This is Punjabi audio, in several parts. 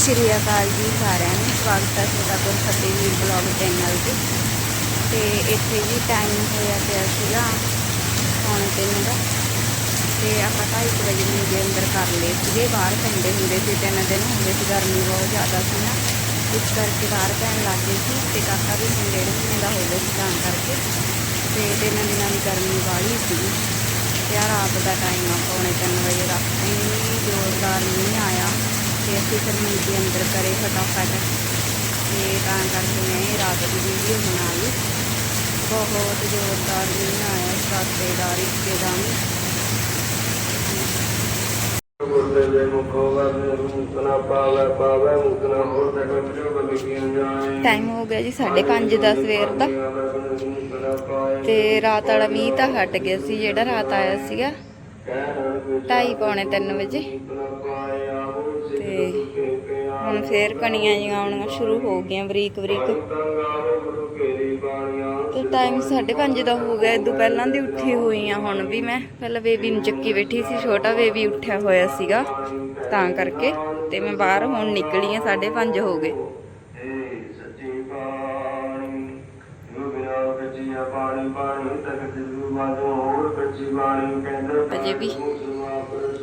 ਸ਼੍ਰੀ ਅਕਾਲ ਜੀ ਸਾਰਿਆਂ ਨੂੰ। ਸਵਾਗਤ ਹੈ ਤੁਹਾਡਾ ਗੁਰਫਤਿਹ ਵੀਰ ਬਲੌਗ ਚੈਨਲ ਤੇ। ਤੇ ਇੱਥੇ ਵੀ ਟਾਈਮ ਹੋਇਆ ਪਿਆ ਸੀਗਾ ਪੌਣੇ ਤਿੰਨ ਦਾ। ਤੇ ਆਪਾਂ ਢਾਈ ਕੁ ਵਜੇ ਮੰਜੇ ਅੰਦਰ ਕਰ ਲਏ ਸੀਗੇ। ਬਾਹਰ ਪੈਂਦੇ ਹੁੰਦੇ ਸੀ, ਤਿੰਨ ਦਿਨ ਹੁੰਦੇ ਸੀ, ਗਰਮੀ ਬਹੁਤ ਜ਼ਿਆਦਾ ਸੀ ਨਾ। ਇਸ ਕਰਕੇ ਬਾਹਰ ਪੈਣ ਲੱਗ ਗਏ ਸੀ ਤੇ ਕਾਕਾ ਵੀ ਹੁਣ ਡੇਢ ਮਹੀਨੇ ਦਾ ਹੋ ਗਿਆ ਸੀ ਤਾਂ ਕਰਕੇ। ਤੇ ਤਿੰਨ ਦਿਨਾਂ ਦੀ ਗਰਮੀ ਵਾਲੀ ਸੀਗੀ ਤੇ ਆ ਰਾਤ ਦਾ ਟਾਈਮ ਆ, ਪੌਣੇ ਤਿੰਨ ਵਜੇ ਦਾ। ਇੰਨੀ ਜ਼ੋਰਦਾਰ ਨਹੀਂ ਆਇਆ। ਤੇ ਅਸੀਂ ਫਿਰ ਮੰਜੀ ਅੰਦਰ ਕਰੇ ਫਟਾਫਟ। ਤੇ ਤਾਂ ਕਰਕੇ ਮੈਂ ਇਹ ਰਾਤ ਦੀ ਵੀਡੀਓ ਬਣਾ ਲਈ ਬਹੁਤ ਜ਼ੋਰਦਾਰ ਮੀਂਹ ਆਇਆ ਗੁਰਦੇ ਦੇ ਮੁਖੋ ਵਰਨੇ ਮੁਕਨਾ ਪਾਵੇ ਪਾਵੇ ਮੁਕਨਾ ਹੋਰ ਤੇ ਕੰਜੋ ਬਲਿਕੀਆਂ ਜਾਏ। ਟਾਈਮ ਹੋ ਗਿਆ ਜੀ 5:30 ਦਾ ਸਵੇਰ ਦਾ ਤੇ ਰਾਤ ਵਾਲਾ ਮੀਂਹ ਤਾਂ ਹਟ ਗਿਆ ਸੀ ਜਿਹੜਾ ਰਾਤ ਆਇਆ ਸੀਗਾ। ਢਾਈ ਪੌਣੇ 3 ਵਜੇ। ਤੇ ਹੁਣ ਫੇਰ ਕਣੀਆਂ ਜੀਆਂ ਆਉਣੀਆਂ ਸ਼ੁਰੂ ਹੋ ਗਈਆਂ ਬਰੀਕ ਬਰੀਕ। ਤੇ ਟਾਈਮ 5:30 ਦਾ ਹੋ ਗਿਆ ਇਦੋਂ ਪਹਿਲਾਂ ਦੀ ਉੱਠੀ ਹੋਈ ਆ, ਹੁਣ ਵੀ ਮੈਂ। ਪਹਿਲਾਂ ਬੇਬੀ ਨੂੰ ਚੱਕੀ ਬੈਠੀ ਸੀ, ਛੋਟਾ ਬੇਬੀ ਉੱਠਿਆ ਹੋਇਆ ਸੀਗਾ, ਤਾਂ ਕਰਕੇ। ਤੇ ਮੈਂ ਬਾਹਰ ਹੁਣ ਨਿਕਲੀ ਆ 5:30 ਹੋ ਗਏ। ਅਜੇ ਵੀ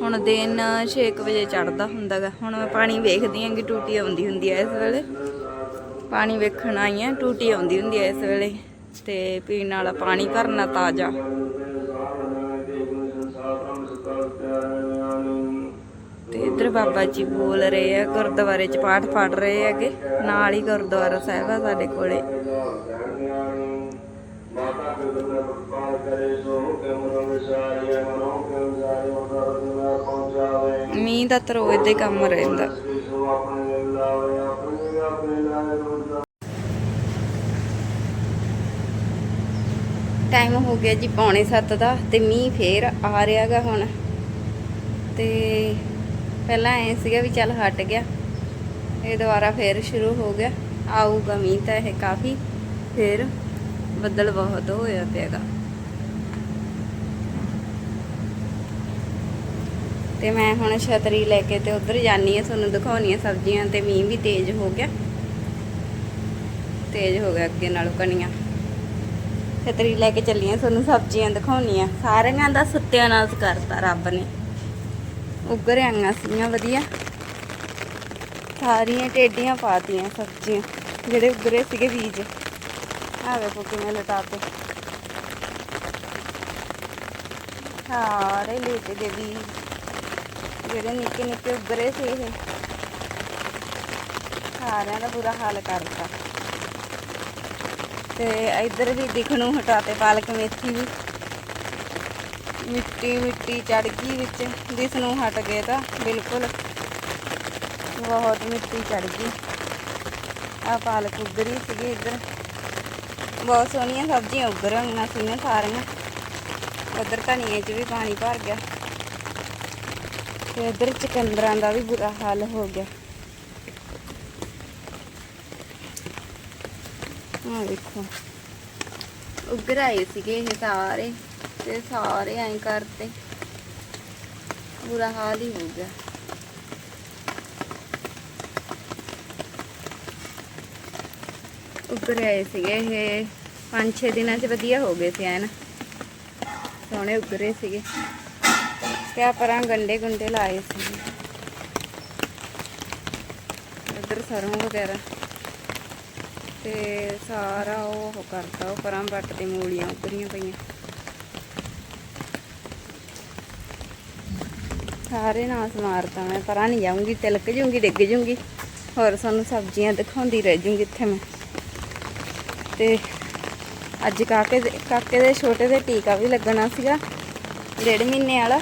ਹੁਣ ਦਿਨ 6 ਵਜੇ ਚੜਦਾ ਹੁੰਦਾਗਾ। ਹੁਣ ਮੈਂ ਪਾਣੀ ਵੇਖਦੀ ਆਂ ਕਿ ਟੂਟੀ ਆਉਂਦੀ ਹੁੰਦੀ ਐ ਇਸ ਵੇਲੇ। ਪਾਣੀ ਵੇਖਣ ਆਈ ਆਂ, ਟੂਟੀ ਆਉਂਦੀ ਹੁੰਦੀ ਐ ਇਸ ਵੇਲੇ। ਤੇ ਪੀਣ ਵਾਲਾ ਪਾਣੀ ਭਰਨਾ ਤਾਜ਼ਾ। ਤੇ ਇੱਧਰ ਬਾਬਾ ਜੀ ਬੋਲ ਰਹੇ ਆ, ਗੁਰਦੁਆਰੇ 'ਚ ਪਾਠ ਪੜ ਰਹੇ ਹੈਗੇ। ਨਾਲ ਹੀ ਗੁਰਦੁਆਰਾ ਸਾਹਿਬ ਆ ਸਾਡੇ ਕੋਲੇ। ਮਾਤਾ ਪਿਤਾ ਦਾ ਪਾਲ ਕਰੇ ਸੋ ਹੁਕਮ ਰੰਗਸਾਰੀਆ ਮਨੋ। ਪਹੁੰਚਾਵੇ ਮੀਂਹ ਦਾ ਇਦਾਂ ਹੀ ਕੰਮ ਰਹਿੰਦਾ। ਟਾਈਮ ਹੋ ਗਿਆ ਜੀ ਪੌਣੇ 7 ਦਾ ਤੇ ਮੀਂਹ ਫੇਰ ਆ ਰਿਹਾਗਾ ਹੁਣ। ਤੇ ਪਹਿਲਾਂ ਐ ਸੀਗਾ ਵੀ ਚੱਲ ਹਟ ਗਿਆ। ਇਹ ਦੁਬਾਰਾ ਫੇਰ ਸ਼ੁਰੂ ਹੋ ਗਿਆ। ਆਊਗਾ ਮੀਂਹ ਤਾਂ ਇਹ ਕਾਫੀ। ਫੇਰ ਬੱਦਲ ਬਹੁਤ ਹੋਇਆ ਪਿਆਗਾ। ਤੇ ਮੈਂ ਹੁਣ ਛਤਰੀ ਲੈ ਕੇ ਤੇ ਉਧਰ ਜਾਨੀ ਆ ਤੁਹਾਨੂੰ ਦਿਖਾਉਣੀ ਆ ਸਬਜ਼ੀਆਂ ਤੇ ਮੀਂਹ ਵੀ ਤੇਜ਼ ਹੋ ਗਿਆ। ਤੇਜ਼ ਹੋ ਗਿਆ ਅੱਗੇ ਨਾਲੋਂ ਕਣੀਆਂ। ਛਤਰੀ ਲੈ ਕੇ ਚੱਲੀਆਂ ਤੁਹਾਨੂੰ ਸਬਜ਼ੀਆਂ ਦਿਖਾਉਣੀਆਂ ਸਾਰਿਆਂ ਦਾ ਸੱਤਿਆਨਾਸ਼ ਕਰਤਾ ਰੱਬ ਨੇ। ਉੱਗਰ ਆਈਆਂ ਸੀਗੀਆਂ, ਵਧੀਆ। ਸਾਰੀਆਂ ਟੇਡੀਆਂ ਪਾਤੀਆਂ ਸਬਜ਼ੀਆਂ, ਜਿਹੜੇ ਉੱਗਰੇ ਸੀਗੇ ਬੀਜ। ਆ ਵੇਖੋ ਕਿਵੇਂ ਲਟਾਤੇ। ਸਾਰੇ ਲੇਟੇ ਦੇ ਬੀਜ। ਜਿਹੜੇ ਨਿੱਕੇ ਨਿੱਕੇ ਉੱਗਰੇ ਸੀ ਇਹ, ਸਾਰਿਆਂ ਦਾ ਬੁਰਾ ਹਾਲ ਕਰਤਾ। ਤੇ ਇੱਧਰ ਵੀ ਦਿਖਣੋਂ ਹਟਾਤੇ ਪਾਲਕ ਮੇਥੀ ਵੀ। ਮਿੱਟੀ ਮਿੱਟੀ ਚੜ ਗਈ ਵਿੱਚ, ਜਿਸ ਨੂੰ ਹਟ ਗਏ ਤਾਂ ਬਿਲਕੁਲ ਬਹੁਤ ਮਿੱਟੀ ਚੜ ਗਈ। ਆ ਪਾਲਕ ਉੱਗਰੀ ਸੀਗੀ ਇੱਧਰ। ਬਹੁਤ ਸੋਹਣੀਆਂ ਸਬਜ਼ੀਆਂ ਉੱਗਰ ਹੋਈਆਂ ਸੀਗੀਆਂ ਸਾਰੀਆਂ। ਉੱਧਰ ਧਨੀਏ 'ਚ ਵੀ ਪਾਣੀ ਭਰ ਗਿਆ। ਤੇ ਇੱਧਰ ਚਕੰਦਰਾਂ ਦਾ ਵੀ ਬੁਰਾ ਹਾਲ ਹੋ ਗਿਆ। ਆ ਦੇਖੋ। ਉੱਗਰ ਆਏ ਸੀਗੇ ਇਹ ਸਾਰੇ ਤੇ ਸਾਰੇ ਐਂ ਕਰਤੇ। ਬੁਰਾ ਹਾਲ ਹੀ ਹੋ ਗਿਆ। ਉੱਗਰ ਆਏ ਸੀਗੇ ਇਹ 5-6 ਦਿਨਾਂ 'ਚ ਵਧੀਆ ਹੋ ਗਏ ਸੀ ਐਨ। ਸੋਹਣੇ ਉੱਗਰੇ ਸੀਗੇ। ਤੇ ਆ ਪਰਾਂ ਗੰਡੇ ਗੁੰਡੇ ਲਾਏ ਸੀ। ਇੱਧਰ ਸਰੋਂ ਵਗੈਰਾ। ਤੇ ਸਾਰਾ ਉਹ ਕਰਤਾ, ਉਹ ਪਰਾਂ ਵੱਟ ਤੇ ਮੂਲੀਆਂ ਉੱਤਰੀਆਂ ਪਈਆਂ। ਸਾਰੇ ਨਾਸ ਮਾਰਤਾ ਮੈਂ, ਪਰਾਂ ਨਹੀਂ ਜਾਊਂਗੀ, ਤਿਲਕ ਜੂੰਗੀ, ਡਿੱਗ ਜੂੰਗੀ। ਹੋਰ ਸਾਨੂੰ ਸਬਜ਼ੀਆਂ ਦਿਖਾਉਂਦੀ ਰਹਿ ਜੂੰਗੀ ਇੱਥੇ ਮੈਂ। ਤੇ ਅੱਜ ਕਾਕੇ ਦੇ ਕਾਕੇ ਦੇ ਛੋਟੇ ਦੇ ਟੀਕਾ ਵੀ ਲੱਗਣਾ ਸੀਗਾ, ਡੇਢ ਮਹੀਨੇ ਵਾਲਾ।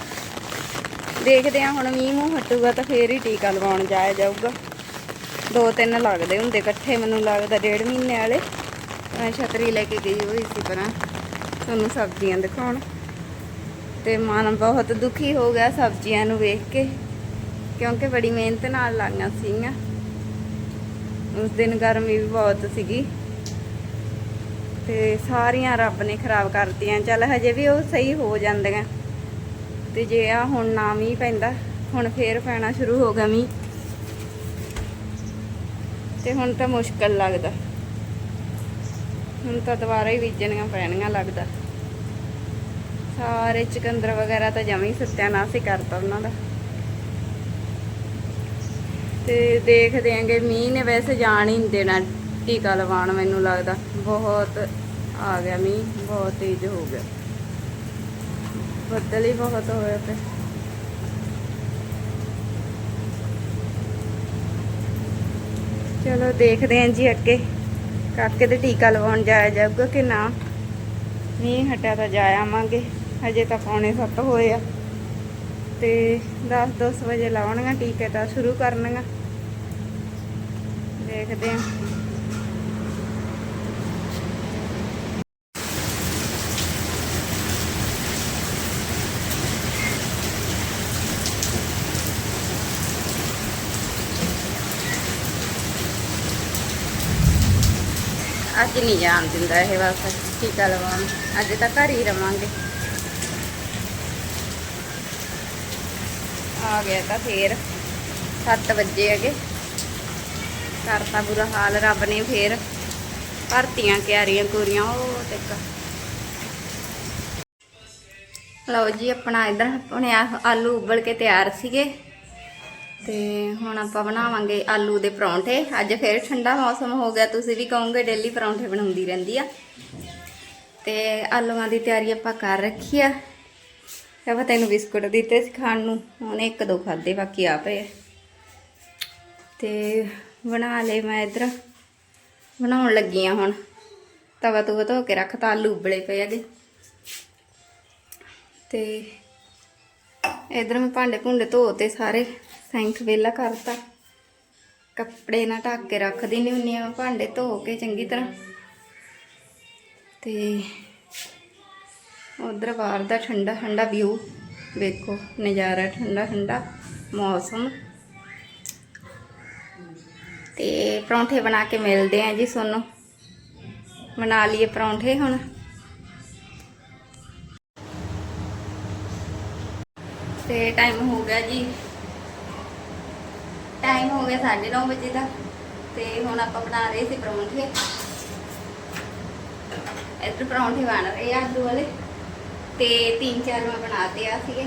ਦੇਖਦੇ ਆ ਹੁਣ ਮੀਂਹ ਮੂੰਹ ਹਟੂਗਾ ਤਾਂ ਫੇਰ ਹੀ ਟੀਕਾ ਲਵਾਉਣ ਜਾਇਆ ਜਾਊਗਾ। ਦੋ ਤਿੰਨ ਲੱਗਦੇ ਹੁੰਦੇ ਇਕੱਠੇ, ਮੈਨੂੰ ਲੱਗਦਾ ਡੇਢ ਮਹੀਨੇ ਵਾਲੇ। ਮੈਂ ਛਤਰੀ ਲੈ ਕੇ ਗਈ ਹੋਈ ਸੀ ਪਰਾਂ, ਤੁਹਾਨੂੰ ਸਬਜ਼ੀਆਂ ਦਿਖਾਉਣ। ਤੇ ਮਨ ਬਹੁਤ ਦੁਖੀ ਹੋ ਗਿਆ ਸਬਜ਼ੀਆਂ ਨੂੰ ਵੇਖ ਕੇ, ਕਿਉਂਕਿ ਬੜੀ ਮਿਹਨਤ ਨਾਲ ਲਾਈਆਂ ਸੀਗੀਆਂ। ਉਸ ਦਿਨ ਗਰਮੀ ਵੀ ਬਹੁਤ ਸੀਗੀ। ਤੇ ਸਾਰੀਆਂ ਰੱਬ ਨੇ ਖਰਾਬ ਕਰਤੀਆਂ, ਚੱਲ ਹਜੇ ਵੀ ਉਹ ਸਹੀ ਹੋ ਜਾਂਦੀਆਂ। ਤੇ ਜੇ ਆ ਹੁਣ ਨਾ ਮੀਂਹ ਪੈਂਦਾ, ਹੁਣ ਫੇਰ ਪੈਣਾ ਸ਼ੁਰੂ ਹੋ ਗਿਆ ਮੀਂਹ। ਤੇ ਹੁਣ ਤਾਂ ਮੁਸ਼ਕਲ ਲੱਗਦਾ। ਹੁਣ ਤਾਂ ਦੁਬਾਰਾ ਹੀ ਬੀਜਣੀਆਂ ਪੈਣੀਆਂ ਲੱਗਦਾ। ਸਾਰੇ ਚਕੰਦਰ ਵਗੈਰਾ ਤਾਂ ਜਮੀ ਸੱਤਿਆਨਾਸ਼ ਹੀ ਕਰਤਾ ਉਹਨਾਂ ਦਾ। ਤੇ ਦੇਖਦੇ ਆਂਗੇ, ਮੀਂਹ ਨੇ ਵੈਸੇ ਜਾਣ ਹੀ ਨਹੀਂ ਦੇਣਾ ਟੀਕਾ ਲਵਾਉਣ, ਮੈਨੂੰ ਲੱਗਦਾ। ਬਹੁਤ ਆ ਗਿਆ ਮੀਂਹ, ਬਹੁਤ ਤੇਜ਼ ਹੋ ਗਿਆ। ਬੱਦਲ ਹੀ ਬਹੁਤ ਹੋਇਆ ਪਿਆ ਚਲੋ ਦੇਖਦੇ ਆਂ ਜੀ ਅੱਗੇ। ਕਾਕੇ ਤੇ ਟੀਕਾ ਲਵਾਉਣ ਜਾਇਆ ਜਾਊਗਾ ਕਿ ਨਾ? ਮੀਂਹ ਹਟਿਆ ਤਾਂ ਜਾ ਆਵਾਂਗੇ। ਹਜੇ ਤਾਂ ਪੌਣੇ ਸੱਤ ਹੋਏ ਆ। ਤੇ 10-10 ਵਜੇ ਲਾਉਣਗਾ ਟੀਕੇ ਤਾਂ ਸ਼ੁਰੂ ਕਰਨਗਾ ਦੇਖਦੇ ਆਂ। ਅੱਜ ਨਹੀਂ ਜਾਣ ਦਿੰਦਾ ਇਹ ਬਸ ਟੀਕਾ ਲਵਾਉਣ ਅੱਜ ਤਾਂ ਘਰ ਹੀ ਰਵਾਂਗੇ। ਆ ਗਿਆ ਤਾਂ ਫੇਰ। 7 ਵਜੇ ਹੈਗੇ। ਕਰਤਾ ਬੁਰਾ ਹਾਲ, ਰੱਬ ਨੇ ਫੇਰ ਭਰਤੀਆਂ, ਕਿਆਰੀਆਂ, ਕੁਰੀਆਂ, ਉਹ ਤੱਕ ਲਓ ਜੀ, ਆਪਣਾ ਇਧਰ ਆਪਣੇ ਆਲੂ ਉਬਲ ਕੇ ਤਿਆਰ ਸੀਗੇ। ਤੇ ਹੁਣ ਆਪਾਂ ਬਣਾਵਾਂਗੇ ਆਲੂ ਦੇ ਪਰੌਂਠੇ। ਅੱਜ ਫੇਰ ਠੰਡਾ ਮੌਸਮ ਹੋ ਗਿਆ, ਤੁਸੀਂ ਵੀ ਕਹੋਗੇ ਡੇਲੀ ਪਰੌਂਠੇ ਬਣਾਉਂਦੀ ਰਹਿੰਦੀ ਆ। ਤੇ ਆਲੂਆਂ ਦੀ ਤਿਆਰੀ ਆਪਾਂ ਕਰ ਰੱਖੀ ਆ। ਆਪਾਂ ਤੈਨੂੰ ਬਿਸਕੁਟ ਦਿੱਤੇ ਸੀ ਖਾਣ ਨੂੰ ਉਹਨੇ ਇੱਕ ਦੋ ਖਾਦੇ ਬਾਕੀ ਆ ਪਏ ਆ। ਤੇ ਬਣਾ ਲਏ ਮੈਂ ਇਧਰ। ਬਣਾਉਣ ਲੱਗੀ ਆ ਹੁਣ। ਤਵਾ ਤੂਵਾ ਧੋ ਕੇ ਰੱਖਤਾ ਆਲੂ ਉਬਲੇ ਪਏ ਹੈਗੇ। ਤੇ ਇਧਰ ਮੈਂ ਭਾਂਡੇ ਭੁੰਡੇ ਧੋਤੇ ਸਾਰੇ। ਸੈਂਕ ਵੇਲਾ ਕਰਤਾ। ਕੱਪੜੇ ਨਾ ਢੱਕ ਕੇ ਰੱਖਦੀ ਨਹੀਂ ਹੁੰਨੀ ਆ, ਭਾਂਡੇ ਧੋ ਕੇ ਚੰਗੀ ਤਰ੍ਹਾਂ। ਤੇ ਉਧਰ ਬਾਹਰ ਦਾ ਠੰਡਾ ਠੰਡਾ ਵਿਊ ਵੇਖੋ, ਨਜ਼ਾਰਾ ਠੰਡਾ ਠੰਡਾ ਮੌਸਮ। ਤੇ ਪਰੌਂਠੇ ਬਣਾ ਕੇ ਮਿਲਦੇ ਆ ਜੀ ਤੁਹਾਨੂੰ। ਬਣਾ ਲਈਏ ਪਰੌਂਠੇ ਹੁਣ। ਤੇ ਟਾਈਮ ਹੋ ਗਿਆ ਜੀ। ਟਾਈਮ ਹੋ ਗਿਆ 9:30 ਵਜੇ ਦਾ, ਤੇ ਹੁਣ ਆਪਾਂ ਬਣਾ ਰਹੇ ਸੀ ਪਰੌਂਠੇ। ਇੱਧਰ ਪਰੌਂਠੇ ਬਣ ਰਹੇ ਆ ਆਲੂ ਵਾਲੇ, ਤੇ ਤਿੰਨ ਚਾਰ ਮੈਂ ਬਣਾਤੇ ਆ ਸੀਗੇ।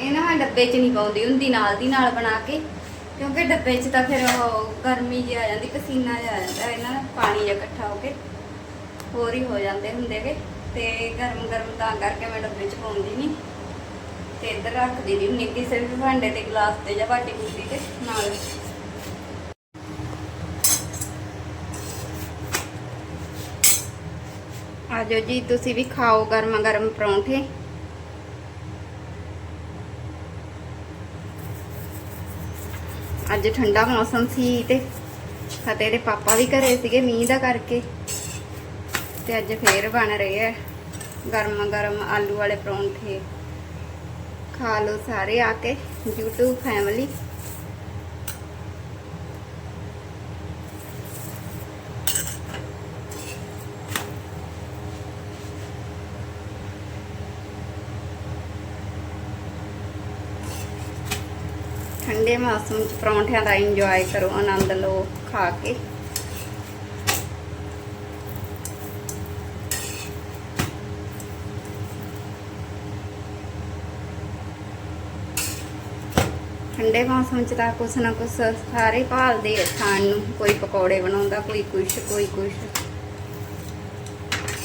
ਇਹ ਨਾ ਮੈਂ ਡੱਬੇ 'ਚ ਨਹੀਂ ਪਾਉਂਦੀ ਹੁੰਦੀ, ਨਾਲ ਦੀ ਨਾਲ ਬਣਾ ਕੇ, ਕਿਉਂਕਿ ਡੱਬੇ 'ਚ ਤਾਂ ਫਿਰ ਉਹ ਗਰਮੀ ਜਿਹੀ ਆ ਜਾਂਦੀ, ਪਸੀਨਾ ਜਿਹਾ ਆ ਜਾਂਦਾ, ਇਹਨਾਂ ਨਾਲ ਪਾਣੀ ਜਿਹਾ ਇਕੱਠਾ ਹੋ ਕੇ, ਹੋਰ ਹੀ ਹੋ ਜਾਂਦੇ ਹੁੰਦੇਗੇ ਤੇ ਗਰਮ ਗਰਮ ਤਾਂ ਕਰਕੇ ਮੈਂ ਡੱਬੇ 'ਚ ਪਾਉਂਦੀ ਨਹੀਂ ਤੇ ਇੱਧਰ ਰੱਖ ਦਿੰਦੀ ਹੁੰਦੀ ਕਿਸੇ ਵੀ ਭਾਂਡੇ ਤੇ ਗਲਾਸ ਤੇ ਜਾਂ ਬਾਟੀ ਬੂਟੀ ਤੇ ਨਾਲ। ਆਜੋ ਜੀ, ਤੁਸੀਂ ਵੀ ਖਾਓ ਗਰਮ ਗਰਮ ਪਰੌਂਠੇ। ਅੱਜ ਠੰਡਾ ਮੌਸਮ ਸੀ ਤੇ ਫਤਿਹ ਦੇ ਪਾਪਾ ਵੀ ਘਰੇ ਸੀਗੇ ਮੀਂਹ ਦਾ ਕਰਕੇ। ਤੇ ਅੱਜ ਫੇਰ ਬਣ ਰਹੇ ਆ ਗਰਮ ਗਰਮ ਆਲੂ ਵਾਲੇ ਪਰੌਂਠੇ। ਖਾ ਲਓ ਸਾਰੇ ਆ ਕੇ, YouTube ਫੈਮਿਲੀ ਠੰਡੇ ਮੌਸਮ 'ਚ ਪਰੌਂਠਿਆਂ ਦਾ ਇੰਜੋਏ ਕਰੋ, ਆਨੰਦ ਲਓ ਖਾ ਕੇ। ਠੰਡੇ ਮੌਸਮ 'ਚ ਤਾਂ ਕੁਛ ਨਾ ਕੁਛ ਸਾਰੇ ਭਾਲਦੇ ਆ ਖਾਣ ਨੂੰ। ਕੋਈ ਪਕੌੜੇ ਬਣਾਉਂਦਾ, ਕੋਈ ਕੁਛ ਕੋਈ ਕੁਛ।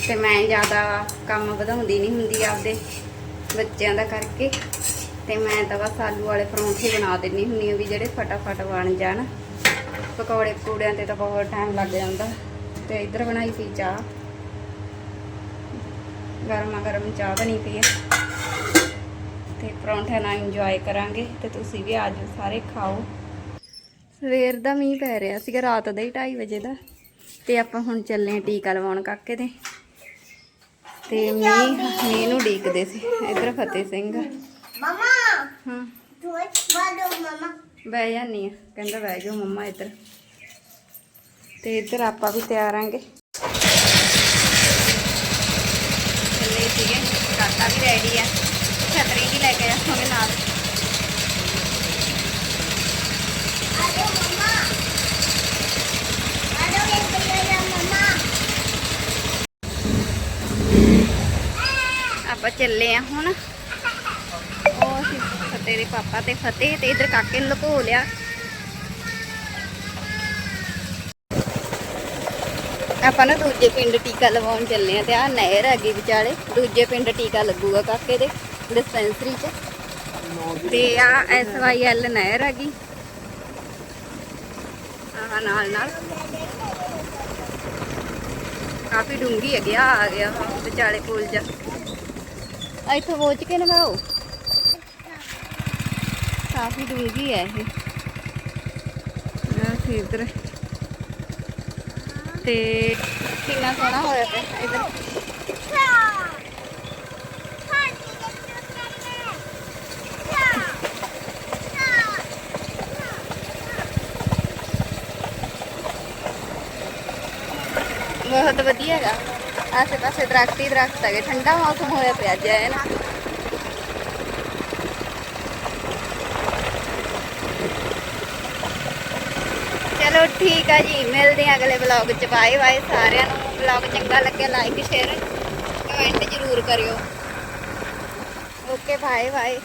ਤੇ ਮੈਂ ਜ਼ਿਆਦਾ ਕੰਮ ਵਧਾਉਂਦੀ ਨਹੀਂ ਹੁੰਦੀ ਆਪਦੇ ਬੱਚਿਆਂ ਦਾ ਕਰਕੇ। ਤੇ ਮੈਂ ਤਾਂ ਬਸ ਆਲੂ ਵਾਲੇ ਪਰੌਂਠੇ ਬਣਾ ਦਿੰਦੀ ਹੁੰਦੀ ਆ ਵੀ ਜਿਹੜੇ ਫਟਾਫਟ ਬਣ ਜਾਣ। ਪਕੌੜੇ ਪਕੌੜਿਆਂ ਤੇ ਤਾਂ ਬਹੁਤ ਟਾਈਮ ਲੱਗ ਜਾਂਦਾ। ਤੇ ਇੱਧਰ ਬਣਾਈ ਸੀ ਚਾਹ। ਗਰਮਾ ਗਰਮ ਚਾਹ ਬਣੀ ਪਈ ਹੈ ਤੇ ਪਰੌਂਠੇ ਨਾਲ ਇੰਜੋਏ ਕਰਾਂਗੇ ਤੇ ਤੁਸੀਂ ਵੀ ਆਜੋ ਸਾਰੇ ਖਾਓ। ਸਵੇਰ ਦਾ ਮੀਂਹ ਪੈ ਰਿਹਾ ਸੀਗਾ ਰਾਤ ਦਾ ਹੀ 2:30 ਵਜੇ ਦਾ। ਤੇ ਆਪਾਂ ਹੁਣ ਚੱਲੇ ਆਂ ਟੀਕਾ ਲਵਾਉਣ ਕਾਕੇ ਦੇ। ਤੇ ਮੀਂਹ ਮੀਂਹ ਨੂੰ ਡੀਕਦੇ ਸੀ। ਇੱਧਰ ਫਤਿਹ ਸਿੰਘ। ਮਮਾ! ਹਾਂ। ਦੋਚ ਬਾਦੋ ਮਮਾ। ਬਹਿ ਜਾਨੀ ਆ ਕਹਿੰਦਾ ਬਹਿ ਜਾਓ ਮੰਮਾ ਇੱਧਰ। ਤੇ ਇੱਧਰ ਆਪਾਂ ਵੀ ਤਿਆਰ ਆਂਗੇ। ਚੱਲੇ ਸੀਗੇ। ਕਾਕਾ ਵੀ ਰੈਡੀ ਆ ਛਤਰੀ ਵੀ ਲੈ ਕੇ ਜਾਵਾਂਗੇ ਨਾਲ ਆਪਾਂ ਚੱਲੇ ਆ ਹੁਣ। ਉਹ ਅਸੀਂ ਫਤਿਹ ਦੇ ਪਾਪਾ ਤੇ ਫਤਿਹ ਤੇ ਇਧਰ ਕਾਕੇ ਨੂੰ ਲੁਕੋ ਲਿਆ। ਆਪਾਂ ਨਾ ਦੂਜੇ ਪਿੰਡ ਟੀਕਾ ਲਵਾਉਣ ਚੱਲੇ ਆ ਤੇ ਆ ਨਹਿਰ ਹੈਗੀ ਵਿਚਾਲੇ। ਦੂਜੇ ਪਿੰਡ ਟੀਕਾ ਲੱਗੂਗਾ ਕਾਕੇ ਦੇ ਡਿਸਪੈਂਸਰੀ 'ਚ। ਤੇ ਆ ਐਸ ਵਾਈ ਐਲ ਨਹਿਰ ਹੈਗੀ। ਆਹ ਨਾਲ ਨਾਲ। ਕਾਫੀ ਡੂੰਗੀ ਹੈਗੀ ਆ ਆ ਗਿਆ ਵਿਚਾਲੇ ਕੋਲ ਜਾ ਇੱਥੋਂ ਪਹੁੰਚ ਕੇ ਨਵਾਓ ਕਾਫੀ ਡੂੰਗੀ ਹੈ ਇਹ। ਆ ਸੀ ਇਧਰ ਤੇ ਕਿੰਨਾ ਸੋਹਣਾ ਹੋਇਆ ਪਿਆ ਇਧਰ। ਬਹੁਤ ਵਧੀਆ ਹੈਗਾ। ਆਸੇ ਪਾਸੇ ਦਰਖਤ ਹੀ ਦਰਖਤ ਹੈਗੇ, ਠੰਡਾ ਮੌਸਮ ਹੋਇਆ ਪਿਆ ਅੱਜ ਹੈ ਨਾ ਚਲੋ ਠੀਕ ਆ ਜੀ, ਮਿਲਦੇ ਆ ਅਗਲੇ ਵਲੌਗ ਚ ਬਾਏ ਬਾਏ ਸਾਰਿਆਂ ਨੂੰ। ਵਲੌਗ ਚੰਗਾ ਲੱਗਿਆ ਲਾਈਕ ਸ਼ੇਅਰ ਕਮੈਂਟ ਜ਼ਰੂਰ ਕਰਿਓ। Okay bye bye